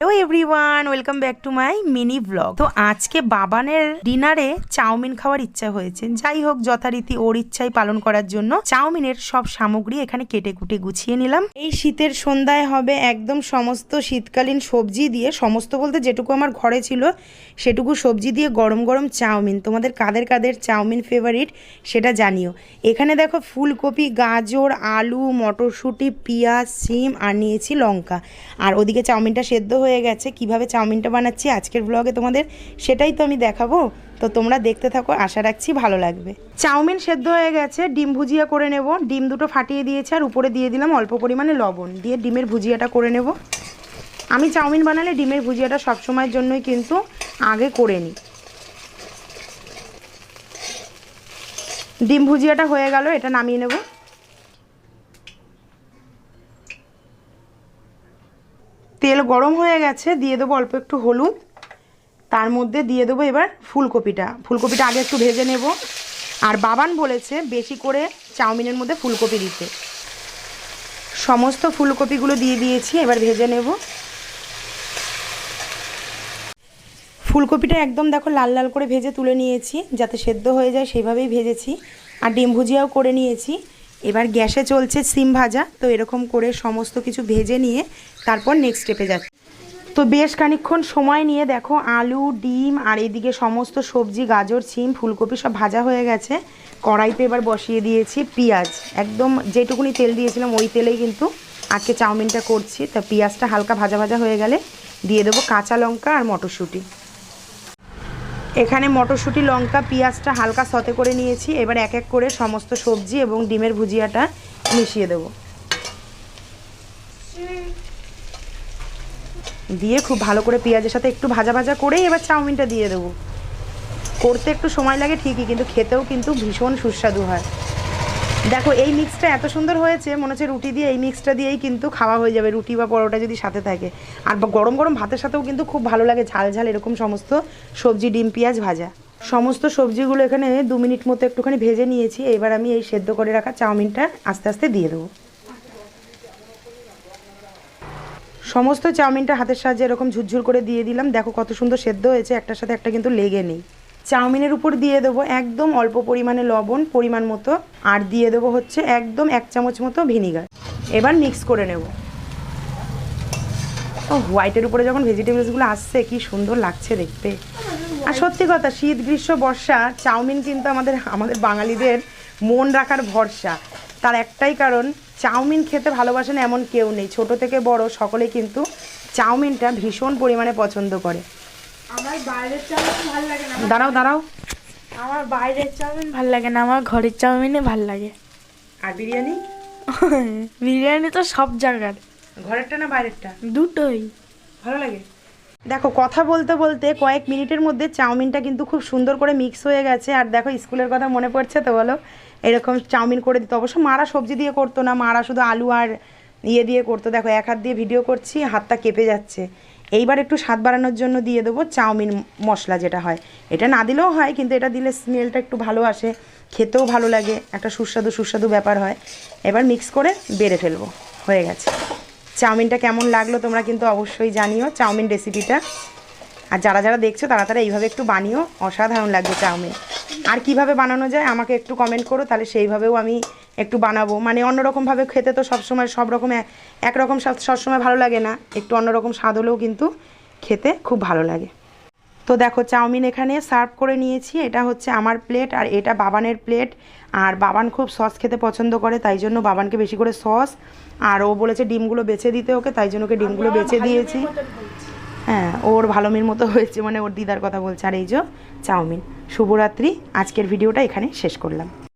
Hello everyone welcome back to my mini blog তো আজকে বাবানের ডিনারে চাউমিন খাওয়ার ইচ্ছা হয়েছে। যাই হোক, যথারীতি ওর ইচ্ছাই পালন করার জন্য চাউমিনের সব সামগ্রী এখানে কেটে কুটে গুছিয়ে নিলাম। এই শীতের সন্ধ্যায় হবে একদম সমস্ত শীতকালীন সবজি দিয়ে, সমস্ত বলতে যেটুকু আমার ঘরে ছিল, সেটুকু সবজি দিয়ে গরম গরম চাউমিন। তোমাদের কাদের কাদের চাউমিন ফেভারিট সেটা জানিও। এখানে দেখো ফুলকপি, গাজর, আলু, মটরশুঁটি, পেঁয়াজ, সিম আর নিয়েছি লঙ্কা। আর ওদিকে চাউমিনটা সেদ্ধ হয়ে গেছে, কীভাবে চাউমিনটা বানাচ্ছি আজকের ব্লগে তোমাদের সেটাই তো আমি দেখাবো। তো তোমরা দেখতে থাকো, আশা রাখছি ভালো লাগবে। চাউমিন সেদ্ধ হয়ে গেছে, ডিম ভুজিয়া করে নেব। ডিম দুটো ফাটিয়ে দিয়েছে আর উপরে দিয়ে দিলাম অল্প পরিমাণে লবণ। দিয়ে ডিমের ভুজিয়াটা করে নেব। আমি চাউমিন বানালে ডিমের ভুজিয়াটা সবসময়ের জন্যই কিন্তু আগে করে নিই। ডিম ভুজিয়াটা হয়ে গেল, এটা নামিয়ে নেব। তেল গরম হয়ে গেছে, দিয়ে দেবো অল্প একটু হলুদ। তার মধ্যে দিয়ে দেবো এবার ফুলকপিটা। ফুলকপিটা আগে একটু ভেজে নেব। আর বাবান বলেছে বেশি করে চাউমিনের মধ্যে ফুলকপি দিতে। সমস্ত ফুলকপিগুলো দিয়ে দিয়েছি, এবার ভেজে নেব। ফুলকপিটা একদম দেখো লাল লাল করে ভেজে তুলে নিয়েছি, যাতে সেদ্ধ হয়ে যায় সেইভাবেই ভেজেছি। আর ডিম ভুজিয়াও করে নিয়েছি। এবার গ্যাসে চলছে সিম ভাজা, তো এরকম করে সমস্ত কিছু ভেজে নিয়ে তারপর নেক্সট স্টেপে যাচ্ছে। তো বেশ খানিকক্ষণ সময় নিয়ে দেখো আলু, ডিম আর এদিকে সমস্ত সবজি, গাজর, সিম, ফুলকপি সব ভাজা হয়ে গেছে। কড়াইতে এবার বসিয়ে দিয়েছি পেঁয়াজ। একদম যেটুকুনি তেল দিয়েছিলাম ওই তেলেই কিন্তু আজকে চাউমিনটা করছি। তা পেঁয়াজটা হালকা ভাজা ভাজা হয়ে গেলে দিয়ে দেবো কাঁচা লঙ্কা আর মটরশুঁটি। এখানে মটরশুঁটি, লঙ্কা, পেঁয়াজটা হালকা সতে করে নিয়েছি। এবার এক এক করে সমস্ত সবজি এবং ডিমের ভুজিয়াটা মিশিয়ে দেব। দিয়ে খুব ভালো করে পেঁয়াজের সাথে একটু ভাজা ভাজা করেই এবার চাউমিনটা দিয়ে দেবো। করতে একটু সময় লাগে ঠিকই, কিন্তু খেতেও কিন্তু ভীষণ সুস্বাদু হয়। দেখো, এই মিক্সটা এত সুন্দর হয়েছে, মনে হচ্ছে রুটি দিয়ে এই মিক্সটা দিয়েই কিন্তু খাওয়া হয়ে যাবে, রুটি বা পরোটা যদি সাথে থাকে। আর গরম গরম ভাতের সাথেও কিন্তু খুব ভালো লাগে ঝাল ঝাল এরকম সমস্ত সবজি, ডিম, পেঁয়াজ ভাজা। সমস্ত সবজিগুলো এখানে দু মিনিট মতো একটুখানি ভেজে নিয়েছি, এবার আমি এই সেদ্ধ করে রাখা চাউমিনটা আস্তে আস্তে দিয়ে দেবো। সমস্ত চাউমিনটা হাতের সাহায্যে এরকম ঝুরঝুর করে দিয়ে দিলাম। দেখো কত সুন্দর সেদ্ধ হয়েছে, একটার সাথে একটা কিন্তু লেগে নেই। চাউমিনের উপর দিয়ে দেবো একদম অল্প পরিমাণে লবণ, পরিমাণ মতো, আর দিয়ে দেবো হচ্ছে একদম এক চামচ মতো ভিনিগার। এবার মিক্স করে নেব। ও হোয়াইটের উপরে যখন ভেজিটেবলসগুলো আসছে, কি সুন্দর লাগছে দেখতে। আর সত্যি কথা, শীত, গ্রীষ্ম, বর্ষা, চাউমিন কিন্তু আমাদের আমাদের বাঙালিদের মন রাখার ভরসা। তার একটাই কারণ, চাউমিন খেতে ভালোবাসে না এমন কেউ নেই। ছোট থেকে বড় সকলে কিন্তু চাউমিনটা ভীষণ পরিমাণে পছন্দ করে। আমার বাইরের চাউমিন ভালো লাগে না। দাঁড়াও দাঁড়াও। আমার বাইরের চাউমিন ভালো লাগে না আমার ঘরের চাউমিনে ভালো লাগে। আর বিরিয়ানি? বিরিয়ানি তো সব জায়গার। ঘরেরটা না বাইরেরটা? দুটোই। ভালো লাগে? দেখো কথা বলতে বলতে কয়েক মিনিটের মধ্যে চাউমিনটা কিন্তু খুব সুন্দর করে মিক্স হয়ে গেছে। আর দেখো স্কুলের কথা মনে পড়ছে তো বলো। এরকম চাউমিন করে দিতে। অবশ্য মারা সবজি দিয়ে করতো না মারা শুধু আলু আর ইয়ে দিয়ে করতো। দেখো এক হাত দিয়ে ভিডিও করছি হাতটা কেঁপে যাচ্ছে। এইবার একটু স্বাদ বাড়ানোর জন্য দিয়ে দেবো চাউমিন মশলা যেটা হয়। এটা না দিলেও হয়, কিন্তু এটা দিলে স্মেলটা একটু ভালো আসে, খেতেও ভালো লাগে, একটা সুস্বাদু সুস্বাদু ব্যাপার হয়। এবার মিক্স করে বেড়ে ফেলব, হয়ে গেছে। চাউমিনটা কেমন লাগল তোমরা কিন্তু অবশ্যই জানিও চাউমিন রেসিপিটা আর যারা যারা দেখছ তারা তারা এইভাবে একটু বানিও, অসাধারণ লাগবে চাউমিন। আর কীভাবে বানানো যায় আমাকে একটু কমেন্ট করো তাহলে সেইভাবেও আমি একটু বানাবো। মানে অন্যরকমভাবে খেতে তো সবসময় সব রকম এক- একরকম স্বাদ সবসময় ভালো লাগে না। একটু অন্যরকম স্বাদ হলেও কিন্তু খেতে খুব ভালো লাগে। তো দেখো চাউমিন এখানে সার্ভ করে নিয়েছি। এটা হচ্ছে আমার প্লেট আর এটা বাবানের প্লেট আর বাবান খুব সস খেতে পছন্দ করে তাই জন্য বাবানকে বেশি করে সস আর ও বলেছে ডিমগুলো বেছে দিতে ওকে তাই জন্য ওকে ডিমগুলো বেছে দিয়েছি। হ্যাঁ ওর ভালো মেয়ের মতো হয়েছে মানে ওর দিদার কথা বলছে। আর এই যে চাউমিন। শুভরাত্রি। আজকের ভিডিওটা এখানে শেষ করলাম।